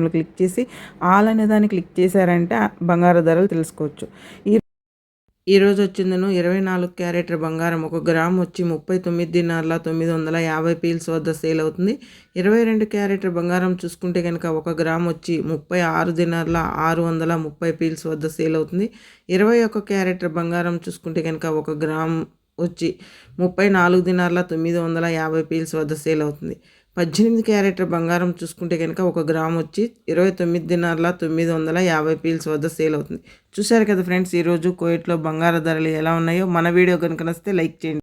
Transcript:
ఐటెంలు క్లిక్ చేసి ఆల్ అనే దాన్ని క్లిక్ చేశారంటే బంగారు ధరలు తెలుసుకోవచ్చు. ఈ ఈరోజు వచ్చిందను ఇరవై నాలుగు క్యారెట్ బంగారం. ఒక గ్రామ్ వచ్చి ముప్పై తొమ్మిది దినార్ల తొమ్మిది వందల యాభై పీల్స్ వద్ద సేల్ అవుతుంది. ఇరవై రెండు క్యారెట్ బంగారం చూసుకుంటే కనుక ఒక గ్రామ్ వచ్చి ముప్పై ఆరు దినార్ల ఆరు వందల ముప్పై పీల్స్ వద్ద సేల్ అవుతుంది. ఇరవై ఒక క్యారెటర్ బంగారం చూసుకుంటే కనుక ఒక గ్రామ్ వచ్చి ముప్పై నాలుగు దినార్ల తొమ్మిది వందల యాభై పీల్స్ వద్ద సేల్ అవుతుంది. పద్దెనిమిది క్యారెట్ల బంగారం చూసుకుంటే కనుక ఒక గ్రామ్ వచ్చి ఇరవై తొమ్మిది దినార్ల తొమ్మిది వందల యాభై పీల్స్ వద్ద సేల్ అవుతుంది. చూశారు కదా ఫ్రెండ్స్ ఈరోజు కోయిట్లో బంగారు ధరలు ఎలా ఉన్నాయో? మన వీడియో కనుక నస్తే లైక్ చేయండి.